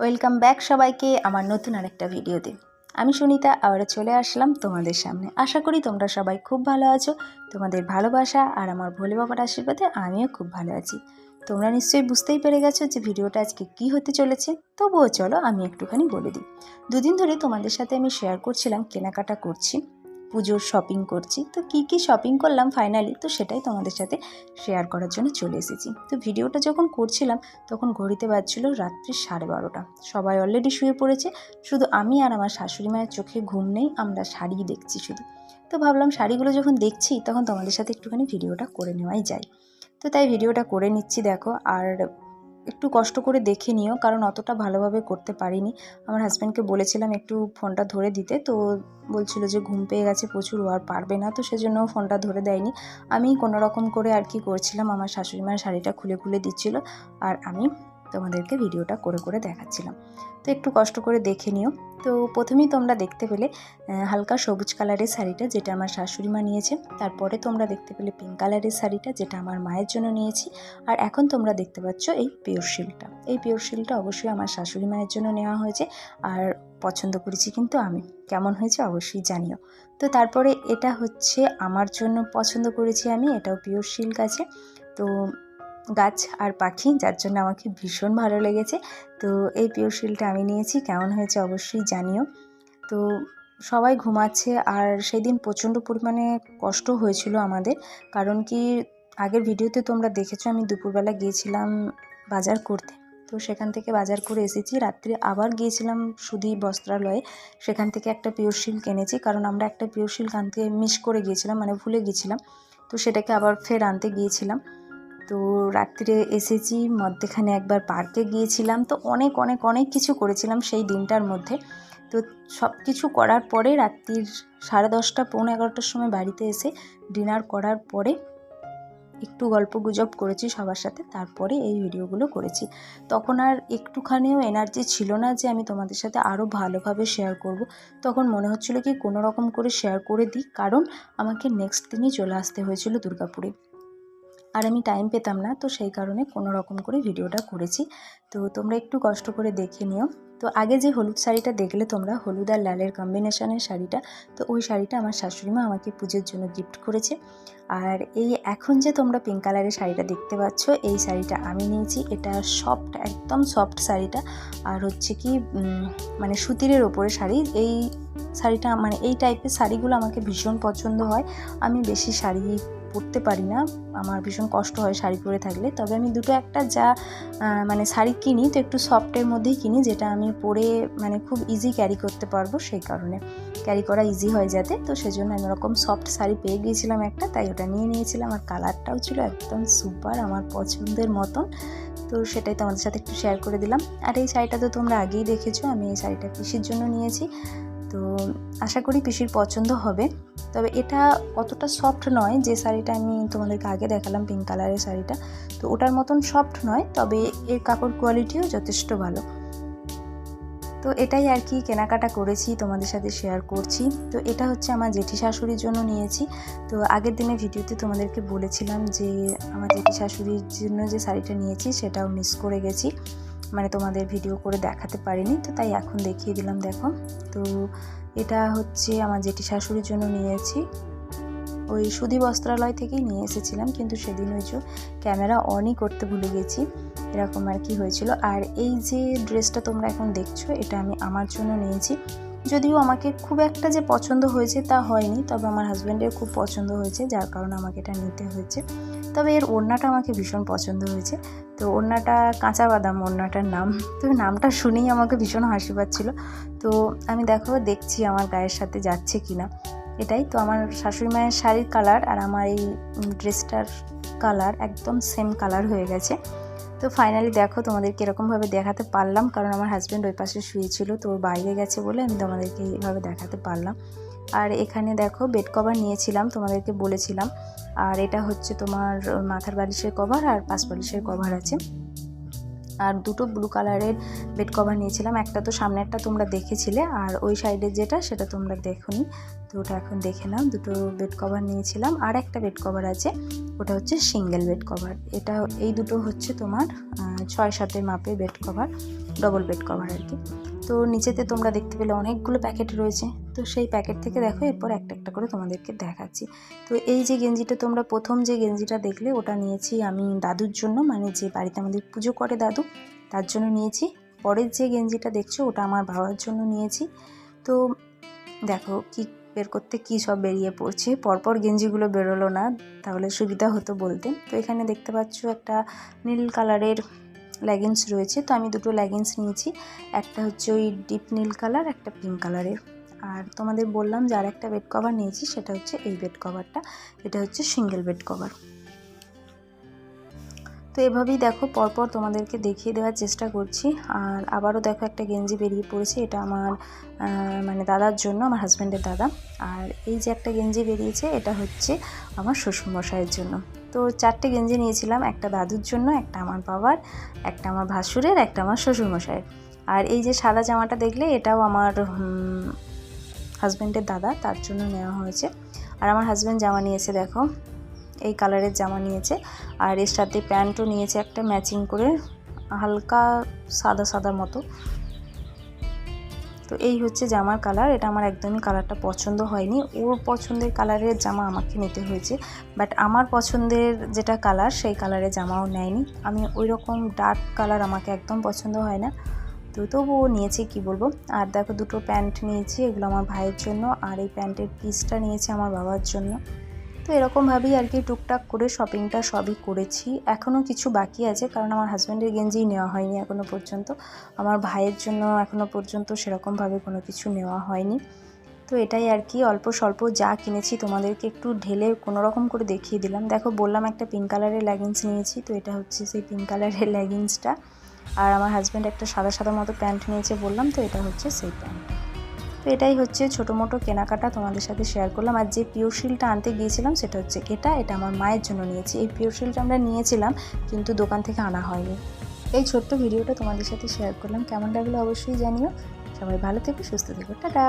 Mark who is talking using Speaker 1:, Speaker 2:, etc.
Speaker 1: Welcome back সবাইকে আমার নতুন আরেকটা ভিডিওতে। আমি সুনিতা, আবারও চলে আসলাম তোমাদের সামনে। আশা করি তোমরা সবাই খুব ভালো আছো, তোমাদের ভালোবাসা আর আমার ভোলে বাবার আশীর্বাদে আমিও খুব ভালো আছি। তোমরা নিশ্চয়ই বুঝতেই পেরে গেছো যে ভিডিওটা আজকে কী হতে চলেছে, তবুও চলো আমি একটুখানি বলে দিই। দুদিন ধরে তোমাদের সাথে আমি শেয়ার করছিলাম, কেনাকাটা করছি। পুজোর শপিং করছি। তো কি কি শপিং করলাম ফাইনালি তো সেটাই তোমাদের সাথে শেয়ার করার জন্য চলে এসেছি। তো ভিডিওটা যখন করছিলাম, তখন ঘড়িতে বাজছিল রাত্রি সাড়ে বারোটা। সবাই অলরেডি শুয়ে পড়েছে, শুধু আমি আর আমার শাশুড়ি মায়ের চোখে ঘুম নেই, আমরা শাড়ি দেখছি শুধু। তো ভাবলাম শাড়িগুলো যখন দেখছি, তখন তোমাদের সাথে একটুখানি ভিডিওটা করে নেওয়াই যায়। তো তাই ভিডিওটা করে নিচ্ছি, দেখো। আর একটু কষ্ট করে দেখে নিও, কারণ অতটা ভালোভাবে করতে পারিনি। আমার হাজব্যান্ডকে বলেছিলাম একটু ফোনটা ধরে দিতে, তো বলছিল যে ঘুম পেয়ে গেছে প্রচুর আর পারবে না, তো সেজন্য ফোনটা ধরে দেয়নি। আমি কোনো রকম করে আর কি করছিলাম, আমার শাশুড়ি মায়ের শাড়িটা খুলে খুলে দিচ্ছিল, আর আমি তোমাদেরকে ভিডিওটা করে করে দেখাচ্ছিলাম। তো একটু কষ্ট করে দেখে নিও। তো প্রথমেই তোমরা দেখতে পেলে হালকা সবুজ কালারের শাড়িটা যেটা আমার শাশুড়ি মা নিয়েছে। তারপরে তোমরা দেখতে পেলে পিঙ্ক কালারের শাড়িটা যেটা আমার মায়ের জন্য নিয়েছি। আর এখন তোমরা দেখতে পাচ্ছ এই পিওর শিলটা এই পিওর শিলটা অবশ্যই আমার শাশুড়ি মায়ের জন্য নেওয়া হয়েছে। আর পছন্দ করেছি কিন্তু আমি। কেমন হয়েছে অবশ্যই জানিও। তো তারপরে এটা হচ্ছে আমার জন্য পছন্দ করেছি আমি। এটাও পিওর সিল্ক আছে। তো গাছ আর পাখি, যার জন্য আমাকে ভীষণ ভালো লেগেছে। তো এই পিওর শিলটা আমি নিয়েছি, কেমন হয়েছে অবশ্যই জানিও। তো সবাই ঘুমাচ্ছে আর সেই দিন প্রচণ্ড পরিমাণে কষ্ট হয়েছিল আমাদের। কারণ কি, আগের ভিডিওতে তোমরা দেখেছ আমি দুপুরবেলা গিয়েছিলাম বাজার করতে। তো সেখান থেকে বাজার করে এসেছি। রাত্রে আবার গিয়েছিলাম সুধি বস্ত্রালয়ে। সেখান থেকে একটা পিওর শিল্ক এনেছি কারণ আমরা একটা পিওর শিল্ক আনতে মিস করে গিয়েছিলাম মানে ভুলে গিয়েছিলাম। তো সেটাকে আবার ফের আনতে গিয়েছিলাম। তো রাত্রে এসেছি, মধ্যেখানে একবার পার্কে গিয়েছিলাম। তো অনেক অনেক অনেক কিছু করেছিলাম সেই দিনটার মধ্যে। তো সব কিছু করার পরে রাত্রির সাড়ে দশটা, পৌনে এগারোটার সময় বাড়িতে এসে ডিনার করার পরে একটু গল্প গুজব করেছি সবার সাথে, তারপরে এই ভিডিওগুলো করেছি। তখন আর একটুখানিও এনার্জি ছিল না যে আমি তোমাদের সাথে আরও ভালোভাবে শেয়ার করব। তখন মনে হচ্ছিল কি কোনো রকম করে শেয়ার করে দিই, কারণ আমাকে নেক্সট দিনই চলে আসতে হয়েছিল দুর্গাপুরে। আর আমি টাইম পেতাম না, তো সেই কারণে কোনো রকম করে ভিডিওটা করেছি। তো তোমরা একটু কষ্ট করে দেখে নিও। তো আগে যে হলুদ শাড়িটা দেখলে তোমরা, হলুদ আর লালের কম্বিনেশনের শাড়িটা, তো ওই শাড়িটা আমার শাশুড়ি মা আমাকে পুজোর জন্য গিফট করেছে। আর এই এখন যে তোমরা পিঙ্ক কালারের শাড়িটা দেখতে পাচ্ছ, এই শাড়িটা আমি নিয়েছি। এটা সফট একদম সফট শাড়িটা। আর হচ্ছে কি মানে সুতিরের ওপরে শাড়ি। এই শাড়িটা মানে এই টাইপের শাড়িগুলো আমাকে ভীষণ পছন্দ হয়। আমি বেশি শাড়ি পরতে পারি না। আমার ভীষণ কষ্ট হয় শাড়ি পরে থাকলে। তবে আমি দুটো একটা যা মানে শাড়ি কিনি, তো একটু সফটের মধ্যেই কিনি, যেটা আমি পরে মানে খুব ইজি ক্যারি করতে পারব সেই কারণে। ক্যারি করা ইজি হয় যাতে, তো সেজন্য আমি ওরকম সফট শাড়ি পেয়ে গিয়েছিলাম একটা, তাই ওটা নিয়ে নিয়েছিলাম। আর কালারটাও ছিল একদম সুপার আমার পছন্দের মতন। তো সেটাই তোমাদের সাথে একটু শেয়ার করে দিলাম। আর এই শাড়িটা তো তোমরা আগেই দেখেছ, আমি এই শাড়িটা পিসির জন্য নিয়েছি। তো আশা করি পিসির পছন্দ হবে। তবে এটা অতটা সফট নয় যে শাড়িটা আমি তোমাদেরকে আগে দেখালাম পিঙ্ক কালারের শাড়িটা। তো ওটার মতন সফট নয়, তবে এর কাপড় কোয়ালিটিও যথেষ্ট ভালো। তো এটাই আর কি কেনাকাটা করেছি, তোমাদের সাথে শেয়ার করছি। তো এটা হচ্ছে আমার জেঠি শাশুড়ির জন্য নিয়েছি। তো আগের দিনে ভিডিওতে তোমাদেরকে বলেছিলাম যে, আমার জেঠি শাশুড়ির জন্য যে শাড়িটা নিয়েছি, সেটাও মিস করে গেছি। মানে তোমাদের ভিডিও করে দেখাতে পারিনি, তো তাই এখন দেখিয়ে দিলাম, দেখো। তো এটা হচ্ছে আমার জেঠি শাশুড়ির জন্য নিয়েছি। ওই সুধি বস্ত্রালয় থেকেই নিয়ে এসেছিলাম, কিন্তু সেদিন ওই যে ক্যামেরা অনই করতে ভুলে গেছি, এরকম আর কি হয়েছিল। আর এই যে ড্রেসটা তোমরা এখন দেখছ, এটা আমি আমার জন্য নিয়েছি। যদিও আমাকে খুব একটা যে পছন্দ হয়েছে তা হয়নি, তবে আমার হাজব্যান্ডের খুব পছন্দ হয়েছে, যার কারণে আমাকে এটা নিতে হয়েছে। তবে এর ওড়নাটা আমাকে ভীষণ পছন্দ হয়েছে। তো ওড়নাটা কাঁচা বাদাম ওড়নাটার নাম। তো নামটা শুনেই আমাকে ভীষণ হাসি পাচ্ছিলো। তো আমি দেখো, দেখছি আমার গায়ের সাথে যাচ্ছে কি না এটাই তো আমার শাশুড়ি মায়ের শাড়ির কালার আর আমার এই ড্রেসটার কালার একদম সেম কালার হয়ে গেছে। তো ফাইনালি দেখো তোমাদেরকে এরকমভাবে দেখাতে পারলাম, কারণ আমার হাজব্যান্ড ওই পাশে শুয়েছিল তো বাইরে গেছে বলে আমি তোমাদেরকে এইভাবে দেখাতে পারলাম। আর এখানে দেখো বেড কভার নিয়েছিলাম, তোমাদেরকে বলেছিলাম। আর এটা হচ্ছে তোমার মাথার বালিশের কভার আর পাশ বালিশের কভার আছে। আর দুটো ব্লু কালারের বেড কভার নিয়েছিলাম। একটা তো সামনেরটা তোমরা দেখেছিলে। আর ওই সাইডের যেটা, সেটা তোমরা দেখোনি। তো ওটা এখন দেখে নাও। দুটো বেড কভার নিয়েছিলাম। আর একটা বেড কভার আছে। ওটা হচ্ছে সিঙ্গেল বেড কভার এটা, এই দুটো হচ্ছে তোমার ছয় সাতের মাপের bed cover double bed cover আর কি। তো নিচেতে তোমরা দেখতে পেলে অনেকগুলো প্যাকেট রয়েছে। তো সেই প্যাকেট থেকে দেখো, এরপর একটা একটা করে তোমাদেরকে দেখাচ্ছি। তো এই যে গেঞ্জিটা, তোমরা প্রথম যে গেঞ্জিটা দেখলে, ওটা নিয়েছি আমি দাদুর জন্য। মানে যে বাড়িতে আমাদের পুজো করে দাদু, তার জন্য নিয়েছি। পরের যে গেঞ্জিটা দেখছ, ওটা আমার বাবার জন্য নিয়েছি। তো দেখো কি, বের করতে কী সব বেরিয়ে পড়ছে। পরপর গেঞ্জিগুলো বেরোলো না, তাহলে সুবিধা হতো বলতে। তো এখানে দেখতে পাচ্ছ একটা নীল কালারের লেগিংস রয়েছে। তো আমি দুটো লেগিংস নিয়েছি। একটা হচ্ছে ওই ডিপ নীল কালার একটা পিঙ্ক কালারের আর তোমাদের বললাম যে আর একটা বেড কভার নিয়েছি, সেটা হচ্ছে এই বেড কভারটা এটা হচ্ছে সিঙ্গেল বেড কভার তো এভাবেই দেখো, পরপর তোমাদেরকে দেখিয়ে দেওয়ার চেষ্টা করছি। আর আবারও দেখো একটা গেঞ্জি বেরিয়ে পড়েছে, এটা আমার মানে দাদার জন্য, আমার হাজব্যান্ডের দাদা। আর এই যে একটা গেঞ্জি বেরিয়েছে, এটা হচ্ছে আমার শ্বশুরমশাইয়ের জন্য। তো চারটে গেঞ্জি নিয়েছিলাম, একটা দাদুর জন্য, একটা আমার বাবার, একটা আমার ভাসুরের, একটা আমার শ্বশুরমশাইয়ের। আর এই যে সাদা জামাটা দেখলে এটাও আমার হাজব্যান্ডের দাদা, তার জন্য নেওয়া হয়েছে। আর আমার হাজব্যান্ড জামা নিয়েছে, দেখো, এই কালারের জামা নিয়েছে। আর এর সাথে প্যান্টও নিয়েছে একটা ম্যাচিং করে, হালকা সাদা সাদা মতো। তো এই হচ্ছে জামার কালার। এটা আমার একদমই কালারটা পছন্দ হয়নি। ওর পছন্দের কালারের জামা আমাকে নিতে হয়েছে। বাট আমার পছন্দের যেটা কালার, সেই কালারের জামাও নেয়নি। আমি ওই রকম ডার্ক কালার আমাকে একদম পছন্দ হয় না। তো তবুও নিয়েছি, কি বলব? আর দেখো দুটো প্যান্ট নিয়েছি, এগুলো আমার ভাইয়ের জন্য। আর এই প্যান্টের পিসটা নিয়েছি আমার বাবার জন্য। তো এরকমভাবেই আর কি টুকটাক করে শপিংটা সবই করেছি। এখনও কিছু বাকি আছে, কারণ আমার হাজব্যান্ডের গেঞ্জিই নেওয়া হয়নি এখনও পর্যন্ত। আমার ভাইয়ের জন্য এখনও পর্যন্ত সেরকমভাবে কোনো কিছু নেওয়া হয়নি। তো এটাই আর কি অল্প স্বল্প যা কিনেছি তোমাদেরকে একটু ঢেলে কোনো রকম করে দেখিয়ে দিলাম। দেখো, বললাম একটা পিঙ্ক কালারের লেগিংস নিয়েছি, তো এটা হচ্ছে সেই পিঙ্ক কালারের লেগিংসটা আর আমার হাজব্যান্ড একটা সাদা সাদা মতো প্যান্ট নিয়েছে বললাম, তো এটা হচ্ছে সেই প্যান্ট তো এটাই হচ্ছে ছোটো মোটো কেনাকাটা তোমাদের সাথে শেয়ার করলাম। আর যে পিওর শিলটা আনতে গিয়েছিলাম, সেটা হচ্ছে এটা এটা আমার মায়ের জন্য নিয়েছি। এই পিওর শিলটা আমরা নিয়েছিলাম, কিন্তু দোকান থেকে আনা হয়নি। এই ছোট্ট ভিডিওটা তোমাদের সাথে শেয়ার করলাম। কেমন লাগল অবশ্যই জানিও। সবাই ভালো থেকো, সুস্থ থেকো। টাটা!